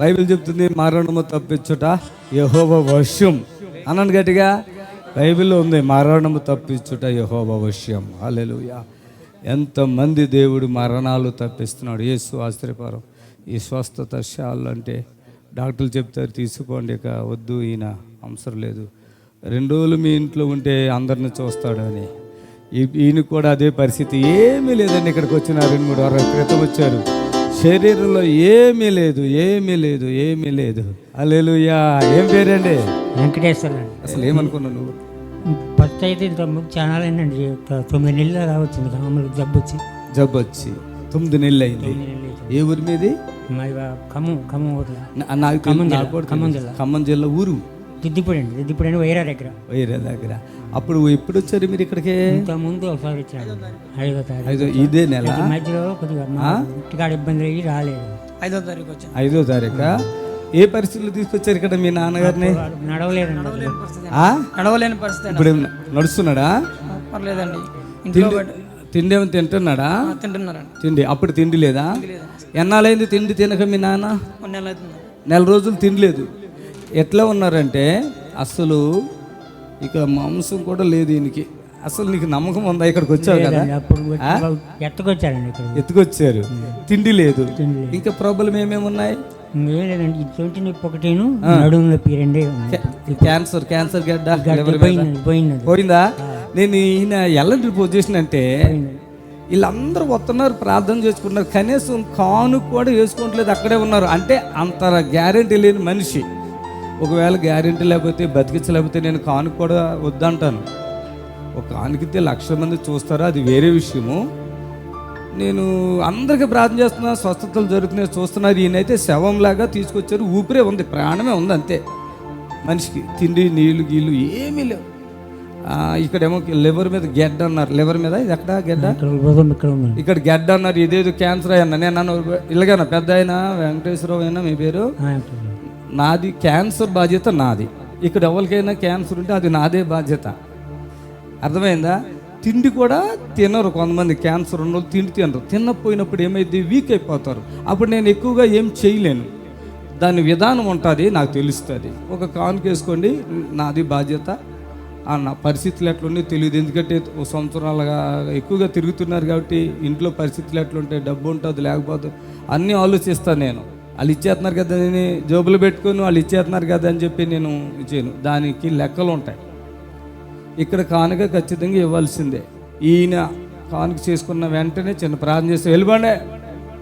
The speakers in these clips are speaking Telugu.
బైబిల్ చెప్తుంది మరణము తప్పించుట యహోబ వశ్యం. అన్నాను గట్టిగా బైబిల్లో ఉంది మరణము తప్పించుట యహోబ వశ్యం. అలెలుయా ఎంతమంది దేవుడు మరణాలు తప్పిస్తున్నాడు. యేసు ఆశ్చర్యపరం. ఈ స్వస్థత అంటే డాక్టర్లు చెప్తారు తీసుకోండి ఇక వద్దు ఈయన అవసరం లేదు. రెండు రోజులు మీ ఇంట్లో ఉంటే అందరిని చూస్తాడు అని. ఈ- ఈయన కూడా అదే పరిస్థితి ఏమీ లేదండి ఇక్కడికి వచ్చిన రెండు మూడు వారాల క్రితం వచ్చారు. శరీరంలో ఏమీ లేదు ఏమీ లేదు ఏమీ లేదు. అల్లెలుయా ఏం పేరండి? వెంకటేశ్వర అసలు ఏమనుకున్నావు నువ్వు? ఫస్ట్ అయితే చాలా అయిందండి తొమ్మిది నెలలు రావచ్చింది మామూలు జబ్బు వచ్చి. జబ్బు వచ్చి. తొమ్మిది నెలలు అయింది. ఏ ఊరి మీది? ఖమ్మం ఖమ్మం ఊర్లో. నాకు ఖమ్మం. జిల్లా. ఖమ్మం జిల్లా ఊరు. దిద్దిపూడి అండి దిద్దిపూడి వైరా దగ్గర. వేరే దగ్గర. అప్పుడు ఎప్పుడు వచ్చారు మీరు ఇక్కడికి? ఇంత ముందు ఒకసారి వచ్చాడు. ఐదో తారీఖు ఐదో ఇదే నెల? ఈ మధ్యలో కొద్దిగా మా ఇంటికాడ ఇబ్బంది అయ్యి రాలేదు. ఐదో తారీఖు వచ్చాను ఐదో తారీఖు? ఏ పరిస్థితుల్లో తీసుకొచ్చారు ఇక్కడ మీ నాన్నగారిని? వాడు నడవలేదండి ఆ? నడవలేని పరిస్థితి అండి. ఇప్పుడు నడుస్తున్నాడా? పర్లేదండి. ఇంట్లో బెడ్- తిండి ఏమైనా తింటున్నాడా? తింటున్నారండి. తిండి. అప్పుడు తిండి లేదా? ఎన్నాళ్ళైంది తిండి తినక మీ నాన్న? కొన్ని నెలలు అవుతుంది. నెల రోజులు తినలేదు. ఎట్లా ఉన్నారంటే అసలు ఇక మాంసం కూడా లేదు ఈయనకి అసలు నీకు నమ్మకం ఉందా ఇక్కడికి వచ్చావు కదా? అప్పుడు ఎత్తకొచ్చారండి ఇక్కడ. ఎత్తుకొచ్చారు. తిండి లేదు. ఇంకా ప్రాబ్లం ఏమేమి ఉన్నాయి? ఏం లేదండి ఈ చెవిటి నొప్పి ఒకటేను నడుము నొప్పి రెండే ఉన్నాయి. క్యాన్సర్ క్యాన్సర్ గడ్డ liver మీద. పోయిందండి పోయిందండి. పోయిందా? నేను ఈయన ఎలాంటి పొజిషన్ అంటే వీళ్ళందరూ వస్తున్నారు ప్రార్థన చేసుకుంటున్నారు. కనీసం కాను కూడా వేసుకోవట్లేదు అక్కడే ఉన్నారు. అంటే అంత గ్యారెంటీ లేని మనిషి. ఒకవేళ గ్యారెంటీ లేకపోతే బతికించలేకపోతే నేను కాను కూడా వద్దంటాను. ఒక కానుకితే లక్ష మంది చూస్తారో? అది వేరే విషయము. నేను అందరికీ ప్రార్థన చేస్తున్నా స్వస్థతలు జరుగుతున్నాయి చూస్తున్నారు ఈయనైతే శవంలాగా తీసుకొచ్చారు. ఊపిరే ఉంది ప్రాణమే ఉంది అంతే. మనిషికి తిండి నీళ్ళు గీళ్ళు ఏమీ లేవు. ఇక్కడేమో లివర్ మీద గెడ్డ అన్నారు. లివర్ మీద? ఇది ఎక్కడ గెడ్డ? ఇక్కడ గెడ్డ అన్నారు. ఇదేదో క్యాన్సర్ అయ్యన్న. నేను ఇలాగైనా? పెద్ద అయినా వెంకటేశ్వరరావు అయినా మీ పేరు. నాది క్యాన్సర్ బాధ్యత నాది. ఇక్కడ ఎవరికైనా క్యాన్సర్ ఉంటే అది నాదే బాధ్యత. అర్థమైందా? తిండి కూడా తినరు కొంతమంది క్యాన్సర్ ఉన్న వాళ్ళు తిండి తినరు. తినకపోయినప్పుడు ఏమైంది వీక్ అయిపోతారు. అప్పుడు నేను ఎక్కువగా ఏం చేయలేను. దాని విధానం ఉంటుంది నాకు తెలుస్తుంది. ఒక కానుక వేసుకోండి నాది బాధ్యత. నా పరిస్థితులు ఎట్లున్నాయి తెలియదు. ఎందుకంటే సంవత్సరాలుగా ఎక్కువగా తిరుగుతున్నారు కాబట్టి ఇంట్లో పరిస్థితులు ఎట్లుంటాయి? డబ్బు ఉంటుంది లేకపోతే అన్నీ ఆలోచిస్తాను నేను. వాళ్ళు ఇచ్చేస్తున్నారు కదా అని జోబులు పెట్టుకొని వాళ్ళు ఇచ్చేస్తున్నారు కదా అని చెప్పి నేను ఇచ్చాను దానికి లెక్కలు ఉంటాయి. ఇక్కడ కానుక ఖచ్చితంగా ఇవ్వాల్సిందే. ఈయన కానుక చేసుకున్న వెంటనే చిన్న ప్రార్థన చేస్తే వెళ్ళిపోండి.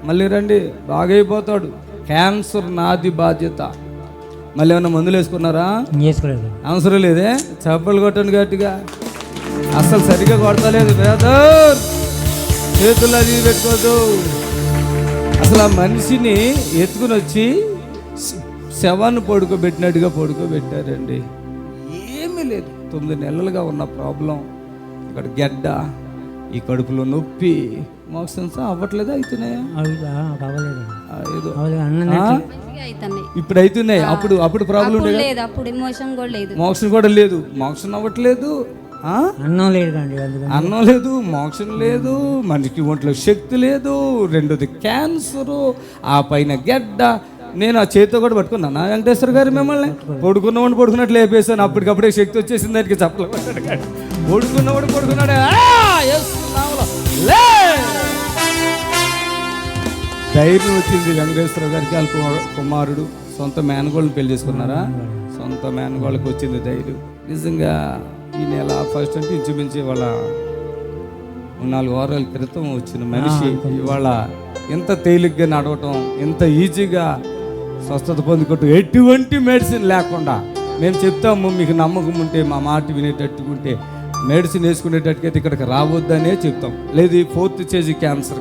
మళ్ళీ రండి. బాగైపోతాడు క్యాన్సర్ నాది బాధ్యత. మళ్ళీ ఏమైనా మందులు వేసుకున్నారా? అవసరం లేదే? చప్పలు కొట్టండి గట్టిగా. అస్సలు సరిగ్గా కొడతలేదు బ్రదర్. చేతులు అది పెట్టుకోదు అసలు ఆ మనిషిని ఎత్తుకుని వచ్చి శవాన్ని పడుకోబెట్టినట్టుగా పడుకోబెట్టారండి. ఏమీ లేదు. తొమ్మిది నెలలుగా ఉన్న ప్రాబ్లం. ఇక్కడ గెడ్డ ఈ కడుపులో నొప్పి. మాకు సెన్స్ అవ్వట్లేదా అవుతున్నాయా ఏదో. ఇప్పుడు అవుతున్నాయి అప్పుడు అప్పుడు ప్రాబ్లం లేదు అప్పుడు కూడా లేదు. మోక్షం కూడా లేదు. మోక్షం అవ్వట్లేదు? అన్నం లేదు అన్నం లేదు మోక్షం లేదు మనిషికి ఒంట్లో శక్తి లేదు రెండోది క్యాన్సరు ఆ పైన గెడ్డ. నేను ఆ చేతితో కూడా పట్టుకున్నాను. వెంకటేశ్వర గారు మిమ్మల్ని? పడుకున్నవాడు పడుకున్నట్లు లేపేశాను. అప్పటికప్పుడే శక్తి వచ్చేసింది దానికి చెప్పలేదు పడుకున్నవాడు పడుకున్నాడు! ధైర్యం వచ్చింది వెంకటేశ్వర గారికి వాళ్ళ కుమారు- కుమారుడు. సొంత మేనగోళ్ళని పెళ్ళి చేసుకున్నారా? సొంత మేనగోళ్ళకి వచ్చింది ధైర్యం. నిజంగా ఈ నెల ఫస్ట్ అంటే ఇంచుమించు ఇవాళ నాలుగు వారాల క్రితం వచ్చిన మనిషి ఇవాళ ఎంత తేలిగ్గా నడవటం ఎంత ఈజీగా స్వస్థత పొందుకోవటం ఎటువంటి మెడిసిన్ లేకుండా మేము చెప్తాము మీకు నమ్మకం ఉంటే మా మాట వినేటట్టుకుంటే మెడిసిన్ వేసుకునేటట్టుకైతే ఇక్కడికి రావద్దనే చెప్తాం. లేదు ఈ ఫోర్త్ స్టేజ్ క్యాన్సర్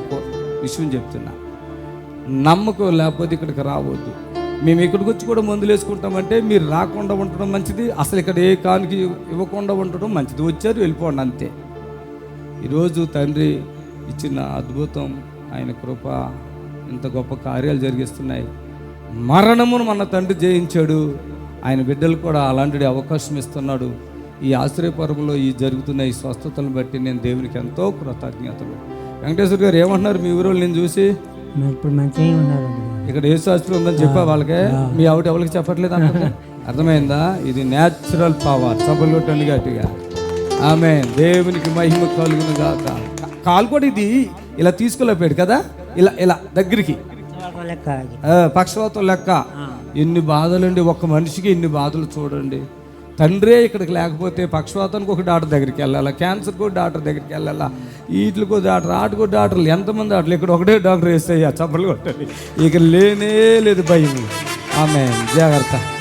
విషయం చెప్తున్నా. నమ్మకం లేకపోతే ఇక్కడికి రావద్దు. మేము ఇక్కడికి వచ్చి కూడా మందులు వేసుకుంటామంటే మీరు రాకుండా ఉండడం మంచిది అసలు ఇక్కడ ఏ కానికి ఇవ్వకుండా ఉండడం మంచిది. వచ్చారు వెళ్ళిపోండి అంతే. ఈరోజు తండ్రి ఇచ్చిన అద్భుతం ఆయన కృప ఇంత గొప్ప కార్యాలు జరిగిస్తున్నాయి. మరణమును మన తండ్రి జయించాడు. ఆయన బిడ్డలు కూడా అలాంటి అవకాశం ఇస్తున్నాడు. ఈ ఆశ్రయపరంలో ఈ జరుగుతున్న ఈ స్వస్థతలను బట్టి నేను దేవునికి ఎంతో కృతజ్ఞతలు. వెంకటేశ్వర గారు ఏమంటున్నారు? మీ ఊరు నేను చూసి? ఇప్పుడు మంచిగా ఉన్నారండి. ఇక్కడ యేసు హాస్పిటల్ ఉందని చెప్పా వాళ్ళకి. మీ ఆవిడ ఎవరికి చెప్పట్లేదు అంటుంది. అర్థమైందా? ఇది న్యాచురల్ పవర్ సభలు గట్టిగా. ఆమె దేవునికి మహిమ కలుగును గాక. కాలు కూడా ఇది ఇలా తీసుకోలేపాడు కదా? ఇలా ఇలా దగ్గరికి. పక్షవాతం లెక్క ఎన్ని బాధలండి ఒక మనిషికి ఎన్ని బాధలు చూడండి. తండ్రే ఇక్కడికి లేకపోతే పక్షవాతానికి ఒక డాక్టర్ దగ్గరికి వెళ్ళాలా? క్యాన్సర్కి ఒక డాక్టర్ దగ్గరికి వెళ్ళాలా? వీటికి డాక్టర్ ఆటకు డాక్టర్లు ఎంతమంది డాక్టర్లు ఇక్కడ ఒకటే డాక్టర్ వేస్తాయి చప్పలు కొట్టాలి ఇక లేనే లేదు భయం. ఆమె జాగ్రత్త.